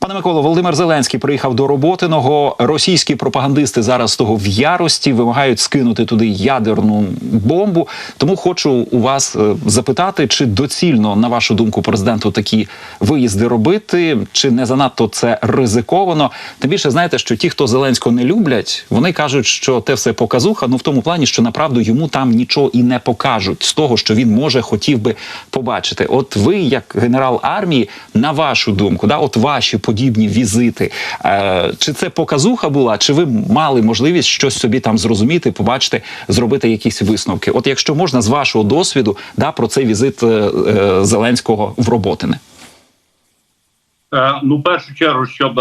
Пане Миколо, Володимир Зеленський приїхав до Роботиного. Російські пропагандисти зараз того в ярості вимагають скинути туди ядерну бомбу. Тому хочу у вас е, запитати, чи доцільно, на вашу думку, президенту такі виїзди робити, чи не занадто це ризиковано? Тим більше знаєте, що ті, хто Зеленського не люблять, вони кажуть, що те все показуха. Ну в тому плані, що направду йому там нічого і не покажуть з того, що він може хотів би побачити. От ви, як генерал армії, на вашу думку, да, от ваші подібні візити. Е, чи це показуха була, чи ви мали можливість щось собі там зрозуміти, побачити, зробити якісь висновки? От якщо можна з вашого досвіду, да, про цей візит е, е, Зеленського в Роботине. Ну, в першу чергу, щоб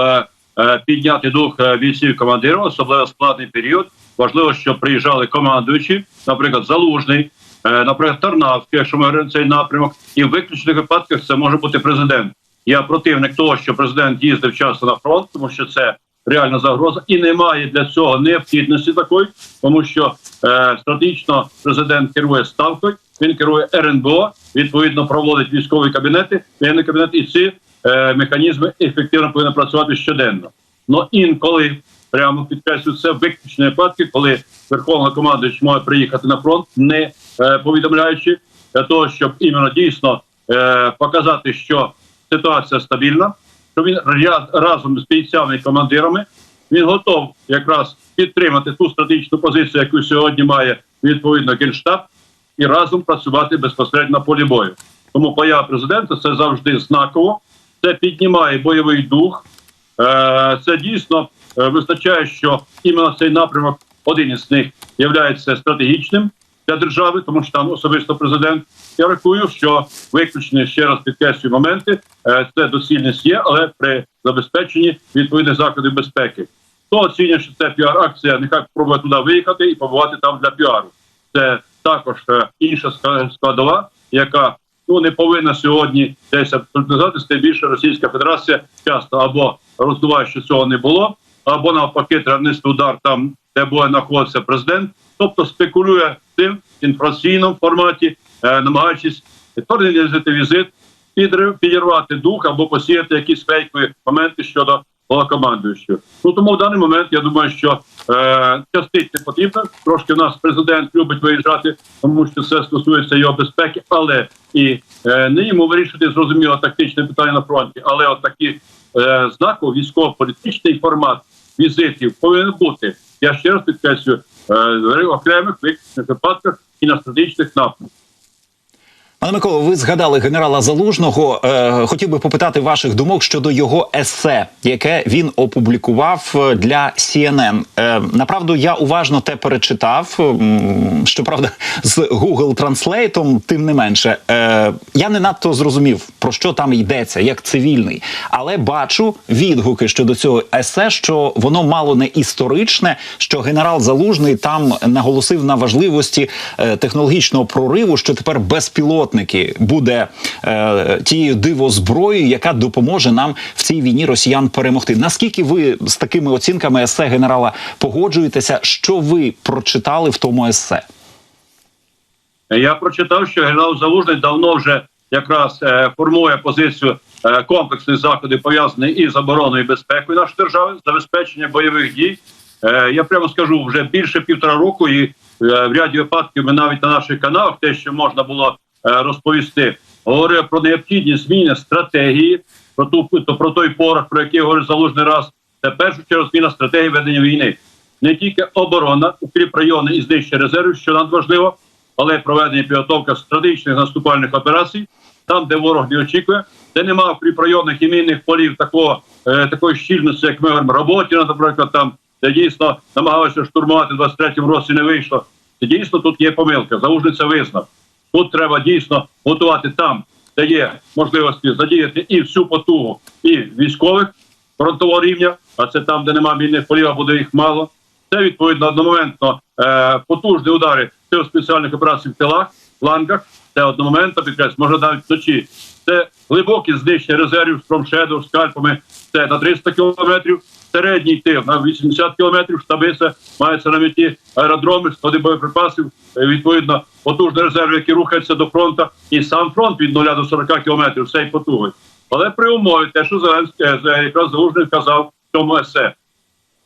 підняти дух бійців командирів, особливо складний період, важливо, щоб приїжджали командуючі, наприклад, Залужний, наприклад, Тарнавський, якщо ми говоримо цей напрямок, і в виключних випадках це може бути президент. Я противник того, що президент їздив часто на фронт, тому що це реальна загроза, і немає для цього необхідності такої, тому що е, стратегічно президент керує ставкою, він керує РНБО, відповідно проводить військові кабінети, воєнний кабінет, і ці е, механізми ефективно повинні працювати щоденно. Но інколи прямо підкреслюю, це виключні випадки, коли верховна командуючий може приїхати на фронт, не е, повідомляючи для того, щоб іменно дійсно е, показати, що ситуація стабільна, що він разом з бійцями і командирами він готов якраз підтримати ту стратегічну позицію, яку сьогодні має відповідно генштаб, і разом працювати безпосередньо на полі бою. Тому поява президента це завжди знаково, це піднімає бойовий дух. Е, Це дійсно е, визначає, що іменно цей напрямок, один із них, є стратегічним для держави, тому що там особисто президент. Я рахую, що виключені ще раз підкреслюю моменти. е, Це доцільність є, але при забезпеченні відповідних заходів безпеки. Хто оцінює, що це піар-акція, нехай спробує туди виїхати і побувати там для піару. Це також е, інша складова, яка ну не повинна сьогодні десь абсолютизуватися. Тим більше Російська Федерація часто або роздуває, що цього не було, або навпаки тернистий удар там, де буде знаходитися президент, тобто спекулює цим в інформаційному форматі, е, намагаючись організувати візит, підірвати дух або посіяти якісь фейкові моменти щодо головнокомандуючого. Ну тому в даний момент я думаю, що е, частить не потрібно. Трошки в нас президент любить виїжджати, тому що це стосується його безпеки, але і е, не йому вирішити зрозуміло тактичне питання на фронті. Але от такі е, знаково військово-політичний формат візитів повинен бути. Я ще раз підкреслюю Нали, в време в Клевен век се запаска и на стратегическите кнапи. Пане Миколо, ви згадали генерала Залужного. Е, хотів би попитати ваших думок щодо його есе, яке він опублікував е, для CNN. Е, направду я уважно те перечитав. Щоправда, з Google Translate, тим не менше, е, я не надто зрозумів про що там йдеться, як цивільний, але бачу відгуки щодо цього есе, що воно мало не історичне. Що генерал Залужний там наголосив на важливості е, технологічного прориву, що тепер безпілотники буде е, тією дивозброєю, яка допоможе нам в цій війні росіян перемогти. Наскільки ви з такими оцінками есе генерала погоджуєтеся? Що ви прочитали в тому есе? Я прочитав, що генерал Залужний давно вже якраз е, формує позицію е, комплексних заходів, пов'язаних із обороною і безпекою нашої держави, забезпечення бойових дій. Е, я прямо скажу вже більше півтора року, і е, в ряді випадків ми навіть на наших каналах, те, що можна було розповісти, говорив про необхідність зміни стратегії, про ту про той порох, про який говорить залужний раз. Це першу чергу зміна стратегії ведення війни. Не тільки оборона, укріп райони і знищення резервів, що надважливо, але проведення і підготовка стратегічних наступальних операцій, там, де ворог не очікує, де немає укріпрайонних і мінних полів такого е, такої щільності, як ми говоримо, роботі, наприклад, там де дійсно намагалися штурмувати в 23-му році, не вийшло. Це дійсно тут є помилка. Заужний це визнав. Тут треба дійсно готувати там, де є можливості задіяти і всю потугу, і військових фронтового рівня, а це там, де немає мінних полів, а буде їх мало. Це відповідно одномоментно е, потужні удари сил спеціальних операцій в тилах, флангах. Це одномоментно підкреслю, може навіть вночі. Це глибокі знищення резервів з промшеду, скальпами. Це на 300 кілометрів. Середній тил на 80 кілометрів. Штаби це мається на меті аеродроми, склади боєприпасів. е, Відповідно, потужні резерви, які рухаються до фронту, і сам фронт від 0 до 40 кілометрів. Все потуги. Але при умові те, що Зеленський е, якраз Залужний казав в цьому есе,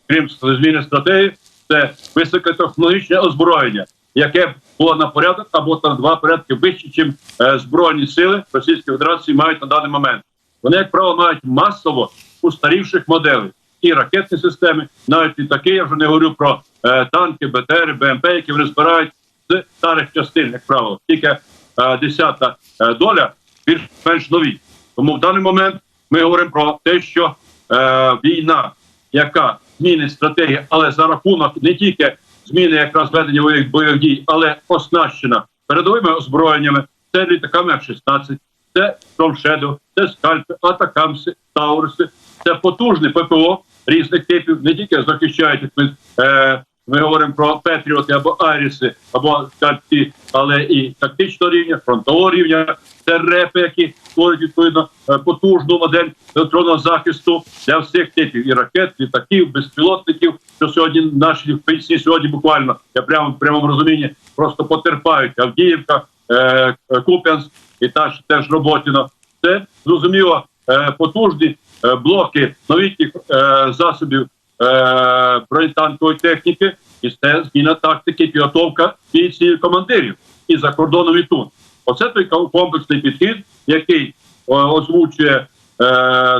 крім зміни стратегії, це високотехнологічне озброєння, яке було на порядок або на два порядки вище, ніж збройні сили Російської Федерації мають на даний момент. Вони, як правило, мають масово устарівших моделей і ракетні системи, навіть літаки, я вже не говорю про е, танки, БТР, БМП, які вони збирають з старих частин, як правило, тільки е, десята е, доля більш-менш нові. Тому в даний момент ми говоримо про те, що е, війна, яка змінить стратегію, але за рахунок не тільки зміни якраз ведення бойових дій, але оснащена передовими озброєннями, це літаками F-16, це Storm це скальпи, атакамси, тауруси, це потужне ППО різних типів, не тільки захищають ми, е, ми говоримо про Петріоти або Айріси, або скальпи, але і тактичного рівня, фронтового рівня, це репи, які створюють відповідно е, потужну модель електронного захисту для всіх типів і ракет, літаків, безпілотників. Що сьогодні наші бійці сьогодні буквально я прямо в прямому розумінні просто потерпають Авдіївка, е, Куп'янськ і теж теж Роботіно. Це зрозуміло е, потужні блоки новітніх е, засобів е, бронетанкової техніки, і це зміна тактики, підготовка бійців командирів і за кордоном і тут. Оце той комплексний підхід, який озвучує е,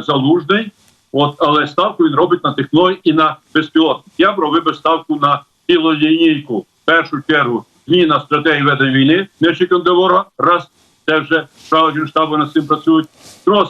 залужний. От, але ставку він робить на технології і на безпілотник. Я б робив би ставку на цілу лінійку. В першу чергу зміна стратегії ведення війни, не очікуємо. Раз це вже справа штабу над цим працюють. Друга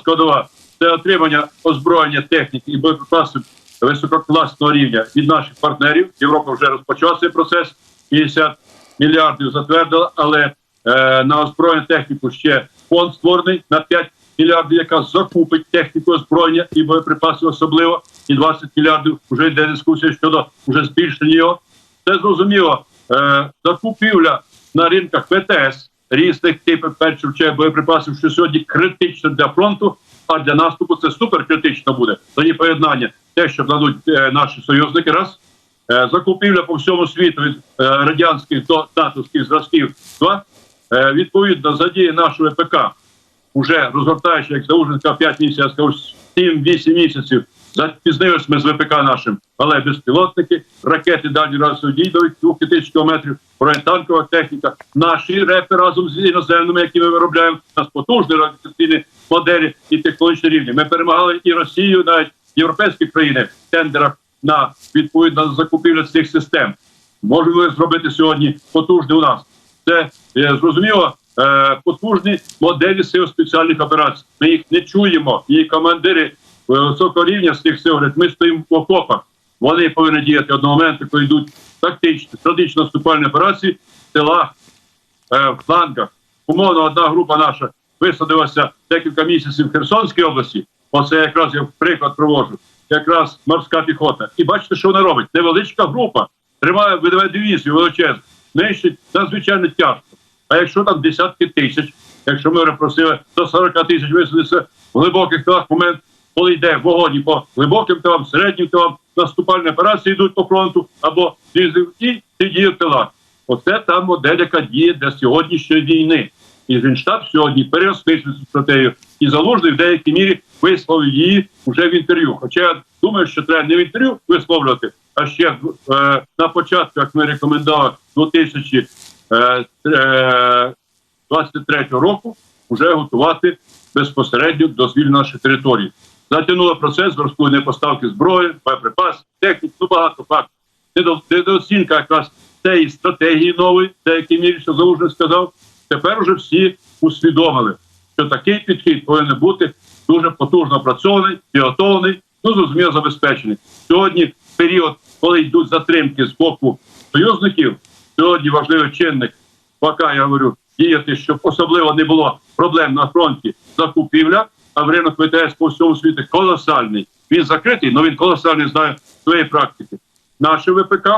це отримання озброєння техніки і боєприпасів висококласного рівня від наших партнерів. Європа вже розпочала цей процес. 50 мільярдів затвердила, але е, на озброєння техніку ще фонд створений на 5 мільярдів, яка закупить техніку озброєння і боєприпаси особливо, і 20 мільярдів вже йде дискусія щодо вже збільшення його. Це зрозуміло. Е, закупівля на ринках ВТС різних типів перших боєприпасів, що сьогодні критично для фронту, а для наступу це суперкритично буде. Тоді поєднання те, що дадуть е, наші союзники, раз Е, закупівля по всьому світу від е, радянських до натовських зразків. Два Е, відповідно задіє нашого ВПК, уже розгортаючи, як Зауженка 5 місяців, я скажу 7-8 місяців. Запізнились ми з ВПК нашим, але безпілотники, ракети дальні дій до 2000 кілометрів, бронетанкова техніка, наші репи разом з іноземними, які ми виробляємо, нас потужні радіаційні моделі і технологічні рівні. Ми перемагали і Росію, навіть європейські країни в тендерах на відповідно закупівлю цих систем. Можемо зробити сьогодні потужний у нас. Це е, зрозуміло е, потужні моделі сил спеціальних операцій. Ми їх не чуємо. І командири е, високого рівня з цих сил говорять, ми стоїмо в окопах. Вони повинні діяти одного моменту, коли йдуть тактичні, стратегічно наступальні операції в тилах, е, в флангах. Умовно, одна група наша висадилася декілька місяців в Херсонській області. Оце якраз я приклад проводжу. Якраз морська піхота. І бачите, що вона робить? Невеличка група тримає видаває дивізію величезну, нищить надзвичайно тяжко. А якщо там десятки тисяч, якщо ми просили до 40 тисяч висадитися в глибоких тилах момент, коли йде вогонь по глибоким тилам, середнім тилам, наступальні операції йдуть по фронту або з'їздив і діє в тилах. Оце та модель, яка діє для сьогоднішньої війни. І Генштаб сьогодні переосмислює цю стратегію. І залужний в деякій мірі висловив її вже в інтерв'ю. Хоча я думаю, що треба не в інтерв'ю висловлювати, а ще е, на початку, як ми рекомендували 2023 року, вже готувати безпосередньо до звільнення нашої території. Затягнули процес розкладення поставки зброї, боєприпасів, техніки, ну багато фактів. Недо- Недооцінка якраз цієї стратегії нової, деякий мірі, що Залужний сказав. Тепер уже всі усвідомили, що такий підхід повинен бути дуже потужно опрацьований, підготовлений, ну зрозуміло забезпечений. Сьогодні період, коли йдуть затримки з боку союзників, сьогодні важливий чинник, поки я говорю, діяти, щоб особливо не було проблем на фронті закупівля, а в ринок ВТС по всьому світу колосальний. Він закритий, але він колосальний знає своєї практики. Наше ВПК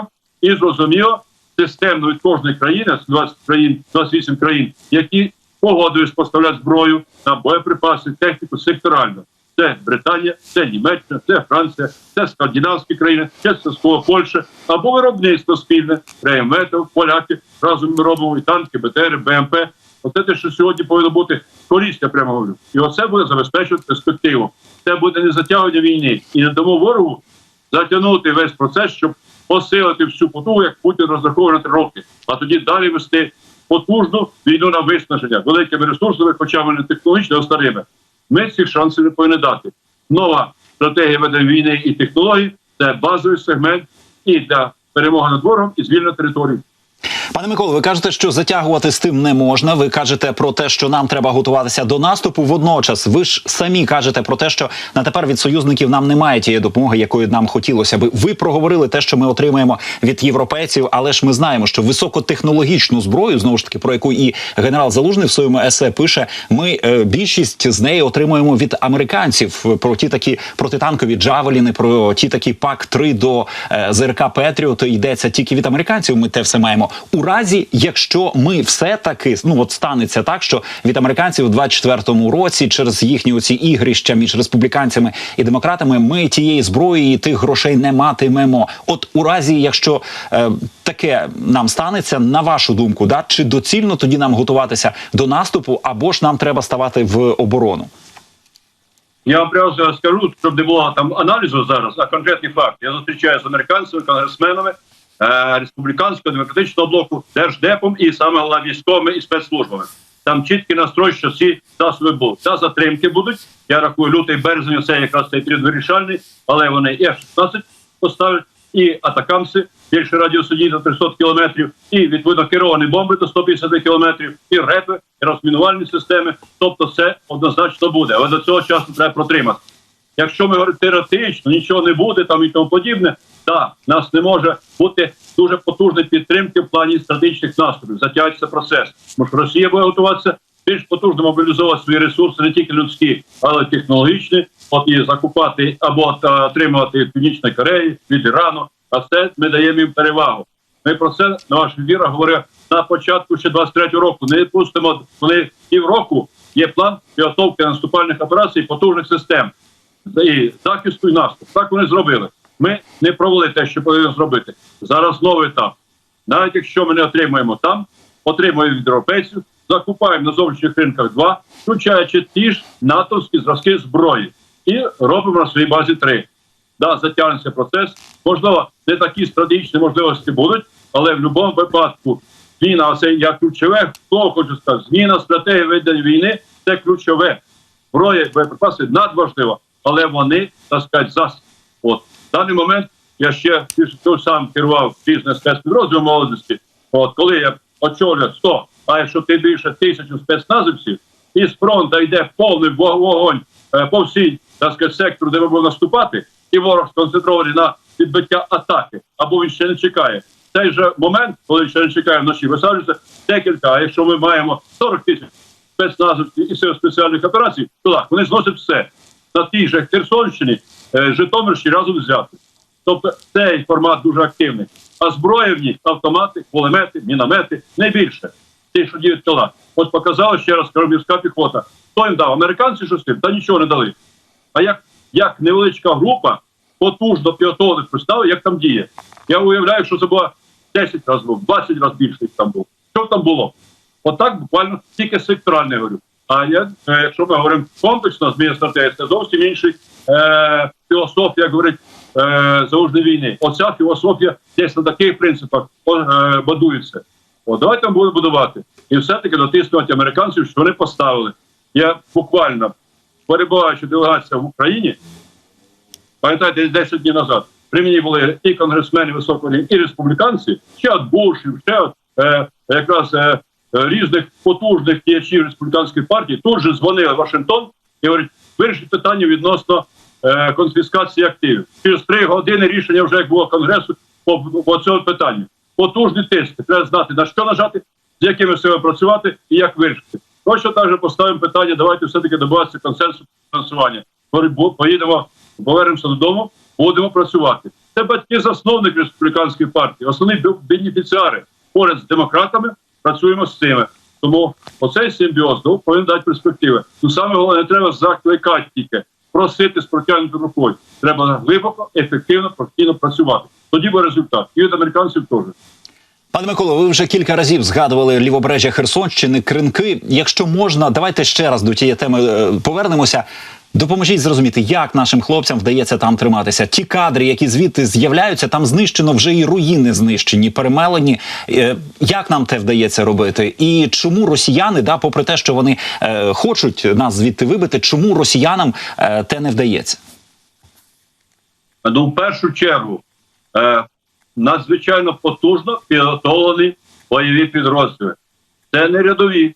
і зрозуміло системно від кожної країни, з 20 країн, 28 країн, які погодують поставляти зброю на боєприпаси, техніку секторально. Це Британія, це Німеччина, це Франція, це скандинавські країни, це Сосково Польща або виробництво спільне, Реєметов, поляки разом ми робимо і танки, БТР, БМП. Оце те, що сьогодні повинно бути користь, я прямо говорю. І оце буде забезпечувати перспективу. Це буде не затягування війни і не дамо ворогу затягнути весь процес, щоб посилити всю потугу, як Путін розраховує на три роки, а тоді далі вести потужну війну на виснаження великими ресурсами, хоча вони технологічно старими. Ми цих шансів не повинні дати. Нова стратегія ведення війни і технологій це базовий сегмент і для перемоги над ворогом і звільнення території. Пане Миколо, ви кажете, що затягувати з тим не можна. Ви кажете про те, що нам треба готуватися до наступу. Водночас, ви ж самі кажете про те, що на тепер від союзників нам немає тієї допомоги, якої нам хотілося би. Ви проговорили те, що ми отримаємо від європейців, але ж ми знаємо, що високотехнологічну зброю, знову ж таки, про яку і генерал Залужний в своєму есе пише. Ми е, більшість з неї отримуємо від американців про ті такі протитанкові джавеліни, про ті такі пак 3 до е, ЗРК Петріот йдеться тільки від американців. Ми те все маємо у разі, якщо ми все таки ну от станеться так, що від американців у 24-му році через їхні оці ігрища між республіканцями і демократами ми тієї зброї і тих грошей не матимемо. От у разі, якщо е, таке нам станеться, на вашу думку, да чи доцільно тоді нам готуватися до наступу, або ж нам треба ставати в оборону? Я вам прямо скажу, щоб не було там аналізу зараз, а конкретні факти. Я зустрічаюся з американцями, конгресменами республіканського демократичного блоку, держдепом і саме військовими і спецслужбами. Там чіткий настрой, що всі засоби будуть. Та затримки будуть. Я рахую, лютий березень це якраз цей період вирішальний, але вони і F-16 поставлять, і атакамси більше радіусу дії до 300 кілометрів, і відповідно керовані бомби до 150 кілометрів, і репи, і розмінувальні системи. Тобто, це однозначно буде. Але до цього часу треба протримати. Якщо ми теоретично, нічого не буде там і тому подібне, так, нас не може бути дуже потужної підтримки в плані стратегічних наступів. Затягується процес. Тому що Росія буде готуватися більш потужно мобілізувати свої ресурси, не тільки людські, але й технологічні, от і закупати або отримувати від Північної Кореї, від Ірану. А це ми даємо їм перевагу. Ми про це на ваш віра говорив на початку ще 23-го року. Не пустимо коли півроку є план підготовки наступальних операцій потужних систем і захисту і наступ. Так вони зробили. Ми не провели те, що повинні зробити. Зараз новий етап. Навіть якщо ми не отримуємо там, отримуємо від європейців, закупаємо на зовнішніх ринках два, включаючи ті ж натовські зразки зброї, і робимо на своїй базі три. Да, затягнеться процес. Можливо, не такі стратегічні можливості будуть, але в будь-якому випадку зміна це як ключове, хто хоче сказати, зміна стратегії ведення війни це ключове. Зброя, боєприпаси надважливо, але вони, так сказати, засіб. От в даний момент я ще той сам керував бізнес спецпідрозділом молодості. От коли я очолюю 100, а якщо ти більше тисячу спецназівців, і з йде повний вогонь е, по всій так сказати, сектору, де ми будемо наступати, і ворог сконцентрований на відбиття атаки, або він ще не чекає. Цей же момент, коли ще не чекає вночі, висаджується декілька. А якщо ми маємо 40 тисяч спецназовців і сил спеціальних операцій, то так вони зносять все на тій же Херсонщині, е, Житомирщині разом взяти. Тобто цей формат дуже активний. А зброя в них автомати, кулемети, міномети не більше. Ті, що діють тила. От показали ще раз Кремлівська піхота. Хто їм дав? Американці що з тим? Та нічого не дали. А як, як невеличка група потужно підготовлених представили, як там діє? Я уявляю, що це було 10 разів, 20 разів більше там було. Що там було? Отак буквально тільки секторально говорю. А я, е, якщо ми говоримо комплексно, стратегії, це зовсім інший е, філософія, говорить е, залужної війни. Оця філософія десь на таких принципах е, будується. От давайте ми будемо будувати. І все-таки дотиснути американців, що вони поставили. Я буквально перебуваючи делегація в Україні, пам'ятаєте, 10 днів назад при мені були і конгресмени високого і республіканці, ще от Бушів, ще от е, якраз е, різних потужних діячів республіканської партії. Тут же дзвонили в Вашингтон і говорять, вирішить питання відносно е, конфіскації активів. Через три години рішення вже як було конгресу по, по цьому питанню. Потужні тиски. Треба знати на що нажати, з якими силами працювати і як вирішити. Точно так же поставимо питання. Давайте все таки добиватися консенсусу фінансування. Поїдемо, повернемося додому, будемо працювати. Це батьки засновник республіканської партії, основні бенефіціари поряд з демократами. Працюємо з цими. Тому оцей симбіоз ну, повинен дати перспективи. Ну саме головне, не треба закликати тільки, просити з протягнутою рукою. Треба глибоко, ефективно, професійно працювати. Тоді буде результат. І від американців теж. Пане Миколо, ви вже кілька разів згадували лівобережжя Херсонщини, кринки. Якщо можна, давайте ще раз до тієї теми е, повернемося. Допоможіть зрозуміти, як нашим хлопцям вдається там триматися. Ті кадри, які звідти з'являються, там знищено вже і руїни знищені, перемелені. Е, Як нам те вдається робити? І чому росіяни, да, попри те, що вони е, хочуть нас звідти вибити, чому росіянам е, те не вдається? Ну, в першу чергу, е, надзвичайно потужно підготовлені бойові підрозділи. Це не рядові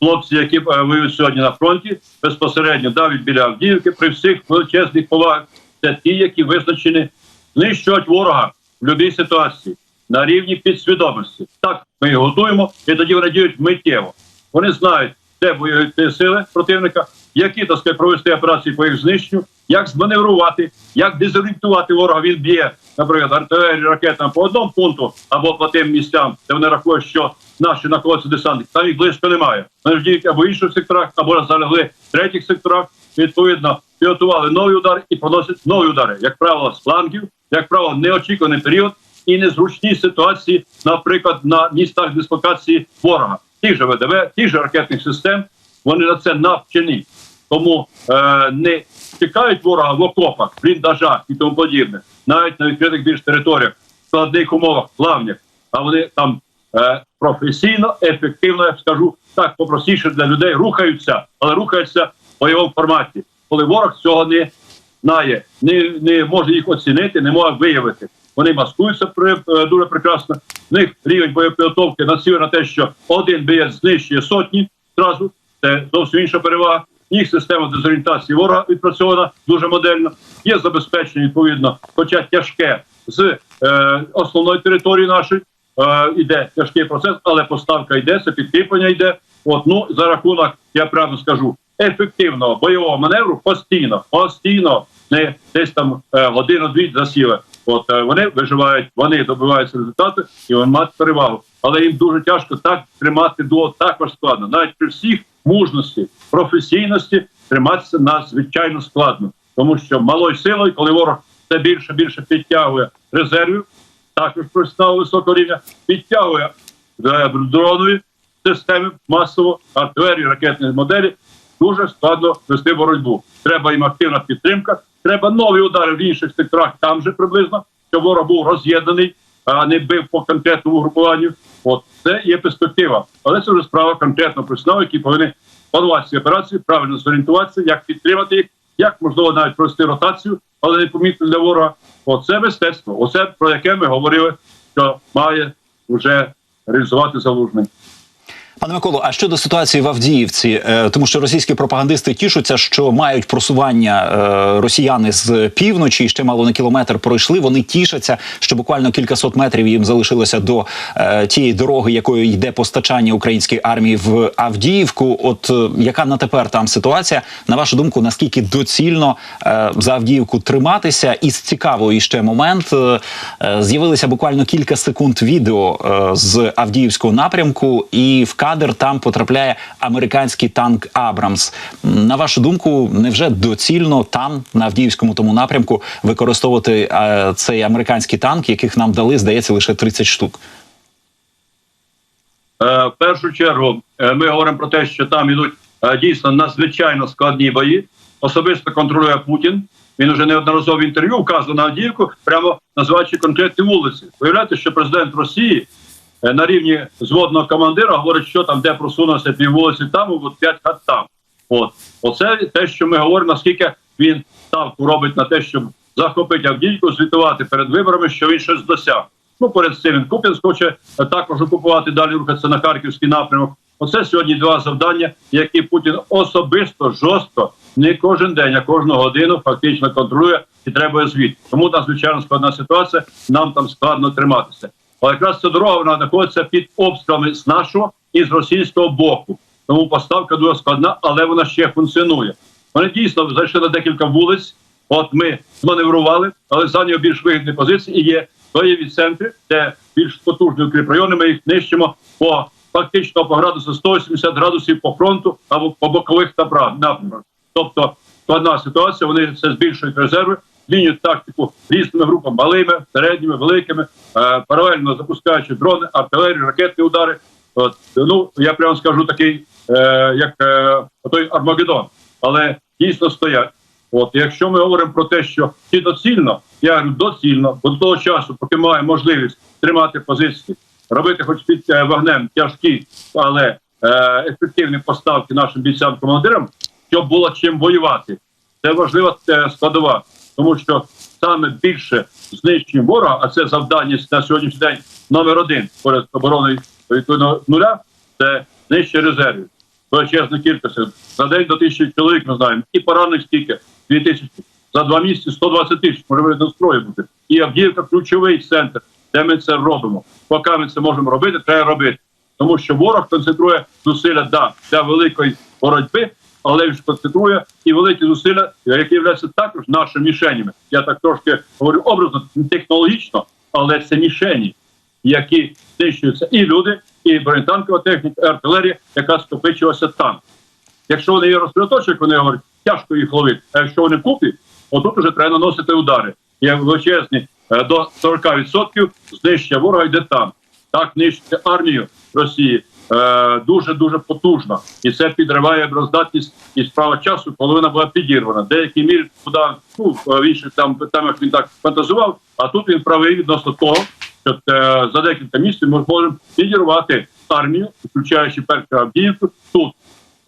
хлопці, які е, воюють сьогодні на фронті, безпосередньо давить біля Авдіївки, при всіх величезних повагах. Це ті, які визначені знищують ворога в будь-якій ситуації на рівні підсвідомості. Так, ми їх готуємо, і тоді вони діють миттєво. Вони знають, де воюють сили противника, які так сказати, провести операції по їх знищенню, як зманеврувати, як дезорієнтувати ворога. Він б'є, наприклад, артилерію ракетами по одному пункту або по тим місцям, де вони рахують, що наші знаходяться десантники. Там їх близько немає. Вони діють або в інших секторах, або залягли в третіх секторах. Відповідно, підготували нові удари і поносять нові удари, як правило, з флангів, як правило, неочікуваний період і незручні ситуації, наприклад, на містах дислокації ворога, ті ж ВДВ, ті ж ракетних систем. Вони на це навчені, тому е, не чекають ворога в окопах, бліндажах і тому подібне, навіть на відкритих більш територіях, складних умовах, плавнях, а вони там е, професійно, ефективно, я скажу так, попростіше для людей рухаються, але рухаються в бойовому форматі, коли ворог цього не знає, не, не може їх оцінити, не може виявити. Вони маскуються при, е, дуже прекрасно. В них рівень боєпідготовки націлює на те, що один боєць знищує сотні зразу. Це зовсім інша перевага. Їх система дезорієнтації ворога відпрацьована дуже модельно. Є забезпечення відповідно, хоча тяжке з е, основної території нашої. Е, іде тяжкий процес, але поставка йде, це підкріплення йде. От ну за рахунок, я правильно скажу, ефективного бойового маневру постійно, постійно, не десь там е, годину-дві засіли. От е, вони виживають, вони добиваються результату і вони мають перевагу. Але їм дуже тяжко так тримати до також складно. Навіть при всіх мужності, професійності триматися надзвичайно складно, тому що малою силою, коли ворог все більше більше підтягує резервів, також професіонал високого рівня, підтягує е, дронові системи масово, артилерію, ракетні моделі. Дуже складно вести боротьбу. Треба їм активна підтримка. Треба нові удари в інших секторах, там же приблизно, щоб ворог був роз'єднаний, а не бив по конкретному групуванню. От це є перспектива. Але це вже справа конкретно професіоналів, які повинні планувати ці операції, правильно зорієнтуватися, як підтримати їх, як можливо навіть провести ротацію, але не помітно для ворога. Оце мистецтво. Оце про яке ми говорили, що має вже реалізувати залужний. Пане Миколо, а щодо ситуації в Авдіївці, Е, тому що російські пропагандисти тішуться, що мають просування е, росіяни з півночі, і ще мало на кілометр пройшли. Вони тішаться, що буквально кількасот метрів їм залишилося до е, тієї дороги, якою йде постачання української армії в Авдіївку. От яка на тепер там ситуація? На вашу думку, наскільки доцільно за Авдіївку триматися? І з цікавий ще момент з'явилися буквально кілька секунд відео з Авдіївського напрямку, і в кадр там потрапляє американський танк Абрамс. На вашу думку, невже доцільно там на Авдіївському тому напрямку використовувати е, цей американський танк, яких нам дали, здається, лише 30 штук? Е, в першу чергу е, ми говоримо про те, що там ідуть е, дійсно надзвичайно складні бої. Особисто контролює Путін. Він вже неодноразово інтерв'ю вказував на Авдіївку, прямо називаючи конкретні вулиці. Виявляєте, що президент Росії на рівні зводного командира говорить, що там, де просунувся пів вулиці, там от п'ять хат там. От оце те, що ми говоримо, наскільки він ставку робить на те, щоб захопити Авдіївку, звітувати перед виборами, що він щось досяг. Ну, перед цим він Куп'янськ хоче е, також окупувати далі рухатися на харківський напрямок. Оце сьогодні два завдання, які Путін особисто жорстко не кожен день, а кожну годину фактично контролює і треба звіт. Тому надзвичайно складна ситуація. Нам там складно триматися. Але якраз ця дорога вона знаходиться під обстрілами з нашого і з російського боку. Тому поставка дуже складна, але вона ще функціонує. Вони дійсно зайшли на декілька вулиць. От ми зманеврували, але зайняли більш вигідні позиції. І є бойові центри, де більш потужні укріпрайони. Ми їх нищимо по фактично по градусу 180 градусів по фронту або по бокових напрям- напрямках. Тобто складна ситуація. Вони це збільшують резерви. Змінюють тактику різними групами, малими, середніми, великими, е, паралельно запускаючи дрони, артилерію, ракетні удари. От, ну я прямо скажу такий, е, як е, той Армагеддон, але дійсно стоять. От якщо ми говоримо про те, що чи доцільно, я говорю доцільно, бо до того часу, поки має можливість тримати позиції, робити хоч під вогнем тяжкі, але ефективні поставки нашим бійцям командирам, щоб було чим воювати. Це важлива складова, тому що саме більше знищення ворога, а це завдання на сьогоднішній день номер один поряд обороною відповідно нуля, це знищення резервів. Величезна кількість. За день до тисячі чоловік ми знаємо. І поранених скільки? Дві тисячі. За два місяці 120 тисяч може до строю бути. І Авдіївка ключовий центр, де ми це робимо. Поки ми це можемо робити, треба робити. Тому що ворог концентрує зусилля да, для великої боротьби, але ж концентрує і великі зусилля, які являються також нашими мішенями. Я так трошки говорю образно, не технологічно, але це мішені, які знищуються і люди, і бронетанкова техніка, і артилерія, яка скопичилася там. Якщо вони є розсередоточені, як вони говорять, тяжко їх ловити. А якщо вони купі, отут вже треба наносити удари. Є величезні е, до 40% знищення ворога йде там. Так нищити армію Росії дуже дуже потужно, і це підриває оброздатність і справа часу, коли вона була підірвана. Деякі мірі туди ну в інших там питаннях він так фантазував. А тут він правий відносно того, що е, за декілька місяців ми можемо підірвати армію, включаючи першу Авдіївку, тут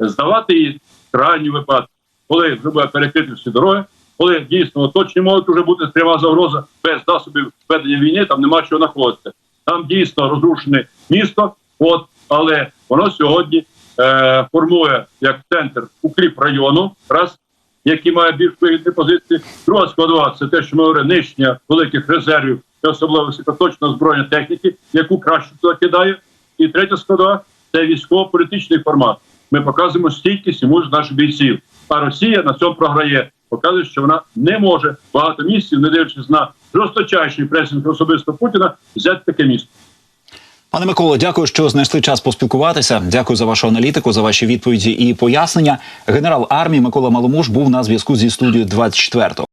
здавати її в крайній випадку, коли буде перекрити всі дороги, коли дійсно точні можуть вже бути пряма загроза без засобів ведення війни, там нема чого знаходитися. Там дійсно розрушене місто, от але воно сьогодні е, формує як центр укріп району, раз який має більш вигідні позиції. Друга складова це те, що ми говоримо, нищення великих резервів і особливо високоточної збройної техніки, яку краще туди кидає. І третя складова це військово-політичний формат. Ми показуємо стійкість і мужність наших бійців. А Росія на цьому програє, показує, що вона не може багато місців, не дивлячись на жорсточайший пресинг особисто Путіна, взяти таке місто. Пане Миколо, дякую, що знайшли час поспілкуватися. Дякую за вашу аналітику, за ваші відповіді і пояснення. Генерал армії Микола Маломуш був на зв'язку зі студією 24